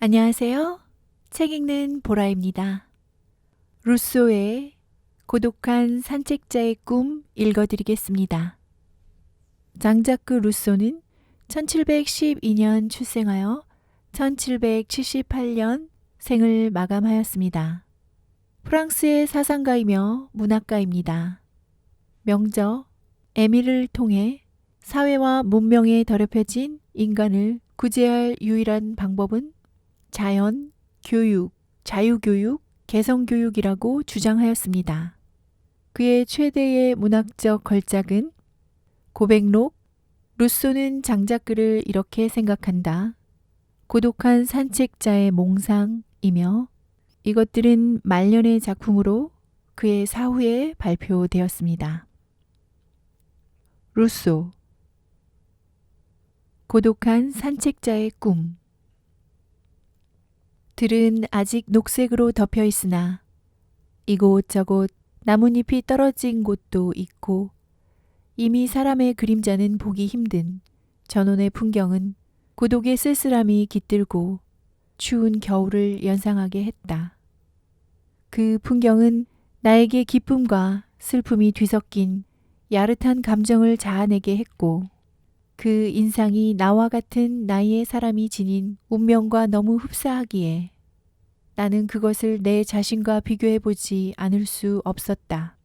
안녕하세요. 책 읽는 보라입니다. 루소의 고독한 산책자의 꿈 읽어드리겠습니다. 장자크 루소는 1712년 출생하여 1778년 생을 마감하였습니다. 프랑스의 사상가이며 문학가입니다. 명저 에밀을 통해 사회와 문명에 더럽혀진 인간을 구제할 유일한 방법은 자연, 교육, 자유교육, 개성교육이라고 주장하였습니다. 그의 최대의 문학적 걸작은 고백록, 루소는 장자크를 이렇게 생각한다. 고독한 산책자의 몽상이며 이것들은 말년의 작품으로 그의 사후에 발표되었습니다. 루소 고독한 산책자의 꿈 들은 아직 녹색으로 덮여 있으나 이곳저곳 나뭇잎이 떨어진 곳도 있고 이미 사람의 그림자는 보기 힘든 전원의 풍경은 고독의 쓸쓸함이 깃들고 추운 겨울을 연상하게 했다. 그 풍경은 나에게 기쁨과 슬픔이 뒤섞인 야릇한 감정을 자아내게 했고 그 인상이 나와 같은 나이의 사람이 지닌 운명과 너무 흡사하기에 나는 그것을 내 자신과 비교해 보지 않을 수 없었다.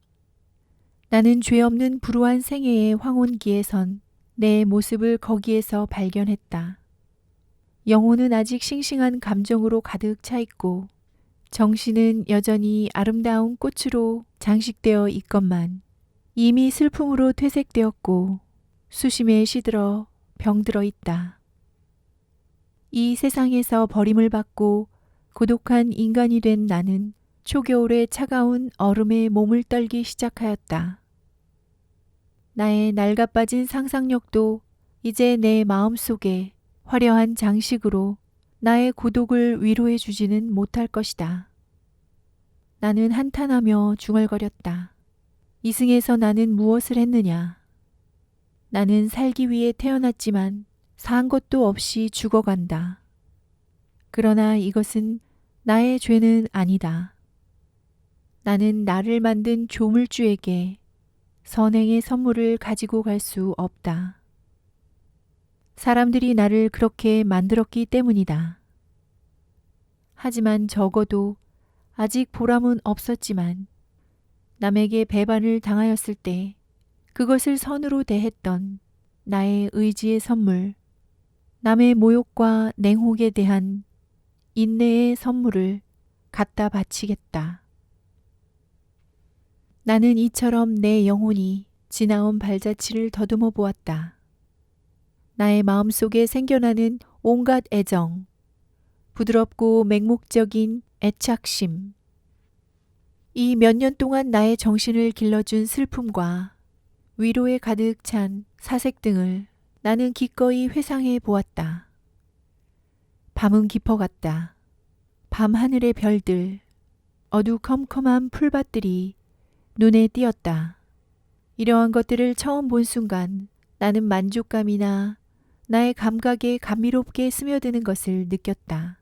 나는 죄 없는 불우한 생애의 황혼기에선 내 모습을 거기에서 발견했다. 영혼은 아직 싱싱한 감정으로 가득 차 있고 정신은 여전히 아름다운 꽃으로 장식되어 있건만 이미 슬픔으로 퇴색되었고 수심에 시들어 병들어 있다. 이 세상에서 버림을 받고 고독한 인간이 된 나는 초겨울의 차가운 얼음에 몸을 떨기 시작하였다. 나의 낡아빠진 상상력도 이제 내 마음 속에 화려한 장식으로 나의 고독을 위로해 주지는 못할 것이다. 나는 한탄하며 중얼거렸다. 이승에서 나는 무엇을 했느냐? 나는 살기 위해 태어났지만 산 것도 없이 죽어간다. 그러나 이것은 나의 죄는 아니다. 나는 나를 만든 조물주에게 선행의 선물을 가지고 갈 수 없다. 사람들이 나를 그렇게 만들었기 때문이다. 하지만 적어도 아직 보람은 없었지만 남에게 배반을 당하였을 때 그것을 선으로 대했던 나의 의지의 선물, 남의 모욕과 냉혹에 대한 인내의 선물을 갖다 바치겠다. 나는 이처럼 내 영혼이 지나온 발자취를 더듬어 보았다. 나의 마음 속에 생겨나는 온갖 애정, 부드럽고 맹목적인 애착심, 이 몇 년 동안 나의 정신을 길러준 슬픔과 위로에 가득 찬 사색 등을 나는 기꺼이 회상해 보았다. 밤은 깊어갔다. 밤 하늘의 별들, 어두컴컴한 풀밭들이 눈에 띄었다. 이러한 것들을 처음 본 순간 나는 만족감이나 나의 감각에 감미롭게 스며드는 것을 느꼈다.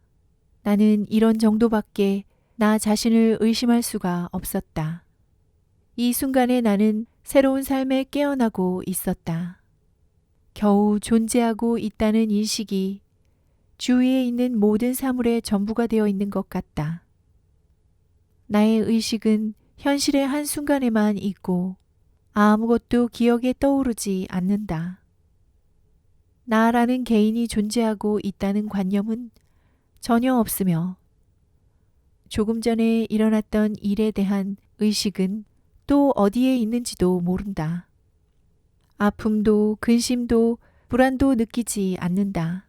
나는 이런 정도밖에 나 자신을 의심할 수가 없었다. 이 순간에 나는 새로운 삶에 깨어나고 있었다. 겨우 존재하고 있다는 인식이 주위에 있는 모든 사물의 전부가 되어 있는 것 같다. 나의 의식은 현실의 한순간에만 있고 아무것도 기억에 떠오르지 않는다. 나라는 개인이 존재하고 있다는 관념은 전혀 없으며 조금 전에 일어났던 일에 대한 의식은 또 어디에 있는지도 모른다. 아픔도 근심도 불안도 느끼지 않는다.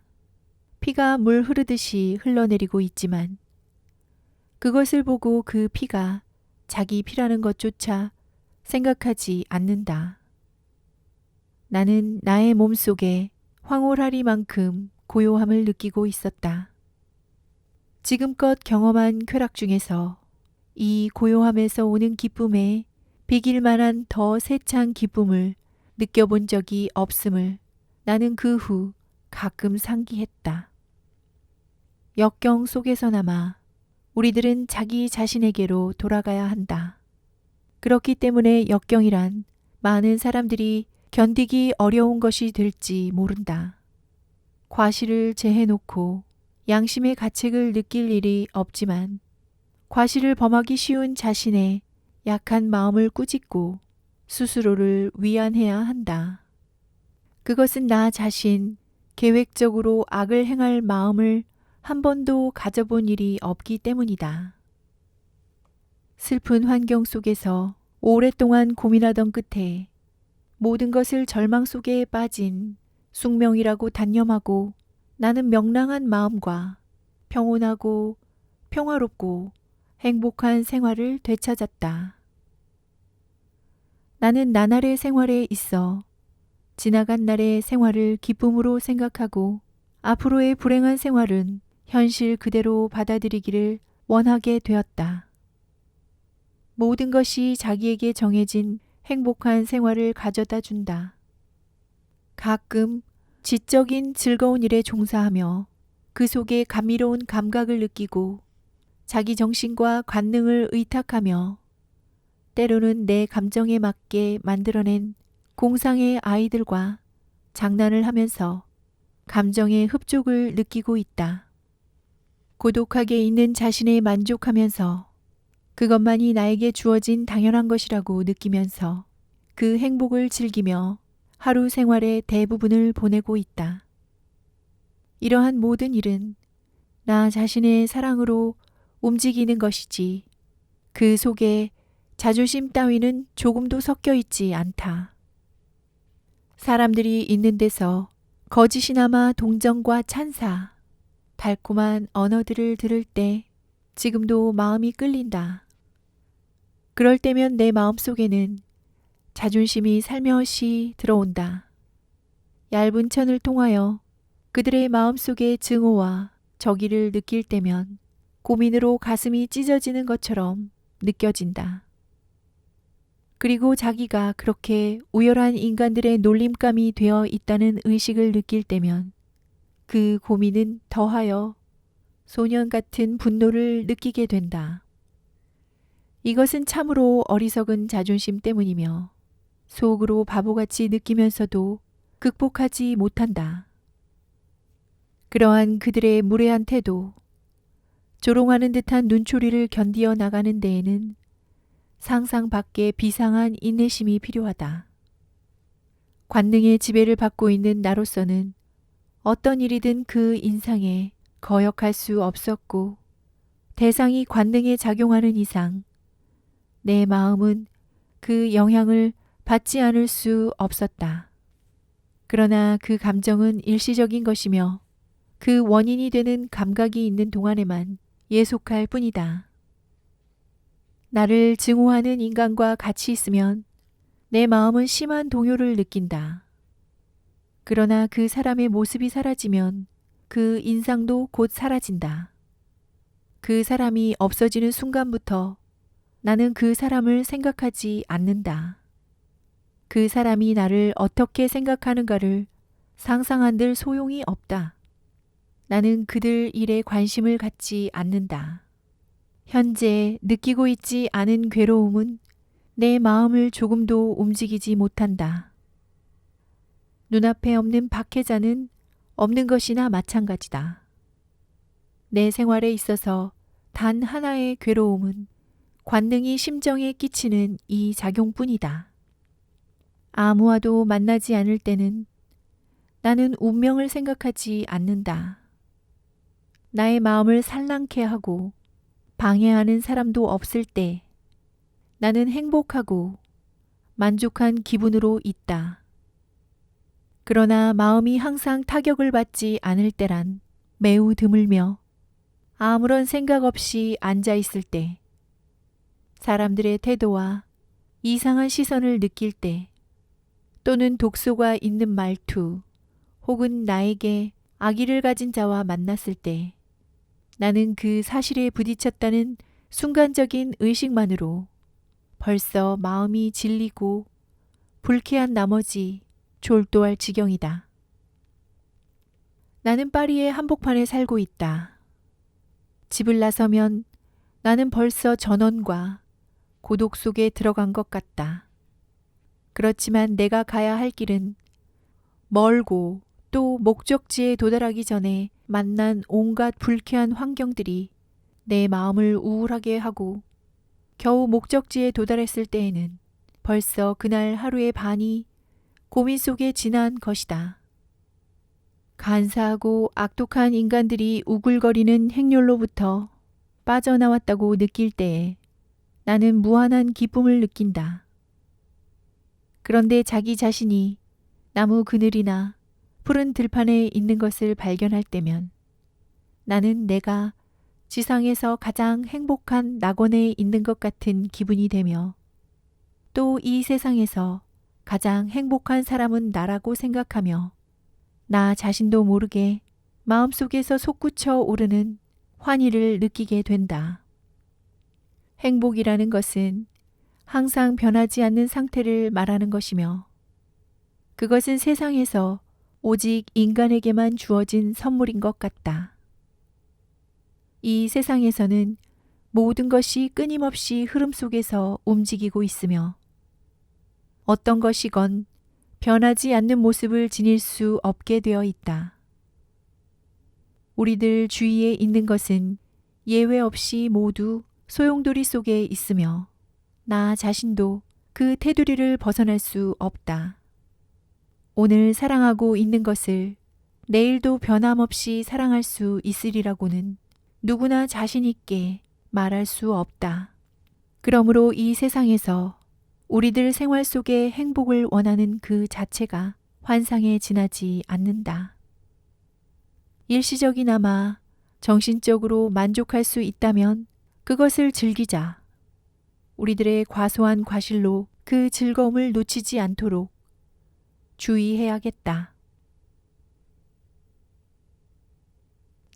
피가 물 흐르듯이 흘러내리고 있지만 그것을 보고 그 피가 자기 피라는 것조차 생각하지 않는다. 나는 나의 몸 속에 황홀하리만큼 고요함을 느끼고 있었다. 지금껏 경험한 쾌락 중에서 이 고요함에서 오는 기쁨에 비길 만한 더 세찬 기쁨을 느껴본 적이 없음을 나는 그 후 가끔 상기했다. 역경 속에서나마 우리들은 자기 자신에게로 돌아가야 한다. 그렇기 때문에 역경이란 많은 사람들이 견디기 어려운 것이 될지 모른다. 과실을 제해놓고 양심의 가책을 느낄 일이 없지만 과실을 범하기 쉬운 자신의 약한 마음을 꾸짖고 스스로를 위안해야 한다. 그것은 나 자신 계획적으로 악을 행할 마음을 한 번도 가져본 일이 없기 때문이다. 슬픈 환경 속에서 오랫동안 고민하던 끝에 모든 것을 절망 속에 빠진 숙명이라고 단념하고 나는 명랑한 마음과 평온하고 평화롭고 행복한 생활을 되찾았다. 나는 나날의 생활에 있어 지나간 날의 생활을 기쁨으로 생각하고 앞으로의 불행한 생활은 현실 그대로 받아들이기를 원하게 되었다. 모든 것이 자기에게 정해진 행복한 생활을 가져다 준다. 가끔 지적인 즐거운 일에 종사하며 그 속에 감미로운 감각을 느끼고 자기 정신과 관능을 의탁하며 때로는 내 감정에 맞게 만들어낸 공상의 아이들과 장난을 하면서 감정의 흡족을 느끼고 있다. 고독하게 있는 자신에 만족하면서 그것만이 나에게 주어진 당연한 것이라고 느끼면서 그 행복을 즐기며 하루 생활의 대부분을 보내고 있다. 이러한 모든 일은 나 자신의 사랑으로 움직이는 것이지 그 속에 자존심 따위는 조금도 섞여 있지 않다. 사람들이 있는 데서 거짓이나마 동정과 찬사, 달콤한 언어들을 들을 때 지금도 마음이 끌린다. 그럴 때면 내 마음 속에는 자존심이 살며시 들어온다. 얇은 천을 통하여 그들의 마음 속의 증오와 저기를 느낄 때면 고민으로 가슴이 찢어지는 것처럼 느껴진다. 그리고 자기가 그렇게 우열한 인간들의 놀림감이 되어 있다는 의식을 느낄 때면 그 고민은 더하여 소년 같은 분노를 느끼게 된다. 이것은 참으로 어리석은 자존심 때문이며 속으로 바보같이 느끼면서도 극복하지 못한다. 그러한 그들의 무례한 태도, 조롱하는 듯한 눈초리를 견디어 나가는 데에는 상상 밖의 비상한 인내심이 필요하다. 관능의 지배를 받고 있는 나로서는 어떤 일이든 그 인상에 거역할 수 없었고 대상이 관능에 작용하는 이상 내 마음은 그 영향을 받지 않을 수 없었다. 그러나 그 감정은 일시적인 것이며 그 원인이 되는 감각이 있는 동안에만 예속할 뿐이다. 나를 증오하는 인간과 같이 있으면 내 마음은 심한 동요를 느낀다. 그러나 그 사람의 모습이 사라지면 그 인상도 곧 사라진다. 그 사람이 없어지는 순간부터 나는 그 사람을 생각하지 않는다. 그 사람이 나를 어떻게 생각하는가를 상상한들 소용이 없다. 나는 그들 일에 관심을 갖지 않는다. 현재 느끼고 있지 않은 괴로움은 내 마음을 조금도 움직이지 못한다. 눈앞에 없는 박해자는 없는 것이나 마찬가지다. 내 생활에 있어서 단 하나의 괴로움은 관능이 심정에 끼치는 이 작용뿐이다. 아무와도 만나지 않을 때는 나는 운명을 생각하지 않는다. 나의 마음을 산란케 하고 방해하는 사람도 없을 때 나는 행복하고 만족한 기분으로 있다. 그러나 마음이 항상 타격을 받지 않을 때란 매우 드물며 아무런 생각 없이 앉아 있을 때 사람들의 태도와 이상한 시선을 느낄 때 또는 독소가 있는 말투 혹은 나에게 악의를 가진 자와 만났을 때 나는 그 사실에 부딪혔다는 순간적인 의식만으로 벌써 마음이 질리고 불쾌한 나머지 졸도할 지경이다. 나는 파리의 한복판에 살고 있다. 집을 나서면 나는 벌써 전원과 고독 속에 들어간 것 같다. 그렇지만 내가 가야 할 길은 멀고 또 목적지에 도달하기 전에 만난 온갖 불쾌한 환경들이 내 마음을 우울하게 하고 겨우 목적지에 도달했을 때에는 벌써 그날 하루의 반이 고민 속에 지난 것이다. 간사하고 악독한 인간들이 우글거리는 행렬로부터 빠져나왔다고 느낄 때에 나는 무한한 기쁨을 느낀다. 그런데 자기 자신이 나무 그늘이나 푸른 들판에 있는 것을 발견할 때면 나는 내가 지상에서 가장 행복한 낙원에 있는 것 같은 기분이 되며 또 이 세상에서 가장 행복한 사람은 나라고 생각하며 나 자신도 모르게 마음속에서 솟구쳐 오르는 환희를 느끼게 된다. 행복이라는 것은 항상 변하지 않는 상태를 말하는 것이며 그것은 세상에서 오직 인간에게만 주어진 선물인 것 같다. 이 세상에서는 모든 것이 끊임없이 흐름 속에서 움직이고 있으며 어떤 것이건 변하지 않는 모습을 지닐 수 없게 되어 있다. 우리들 주위에 있는 것은 예외 없이 모두 소용돌이 속에 있으며 나 자신도 그 테두리를 벗어날 수 없다. 오늘 사랑하고 있는 것을 내일도 변함없이 사랑할 수 있으리라고는 누구나 자신있게 말할 수 없다. 그러므로 이 세상에서 우리들 생활 속에 행복을 원하는 그 자체가 환상에 지나지 않는다. 일시적이나마 정신적으로 만족할 수 있다면 그것을 즐기자. 우리들의 과소한 과실로 그 즐거움을 놓치지 않도록 주의해야겠다.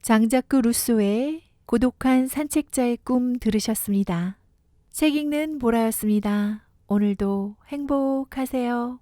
장자크 루소의 고독한 산책자의 꿈 들으셨습니다. 책 읽는 보라였습니다. 오늘도 행복하세요.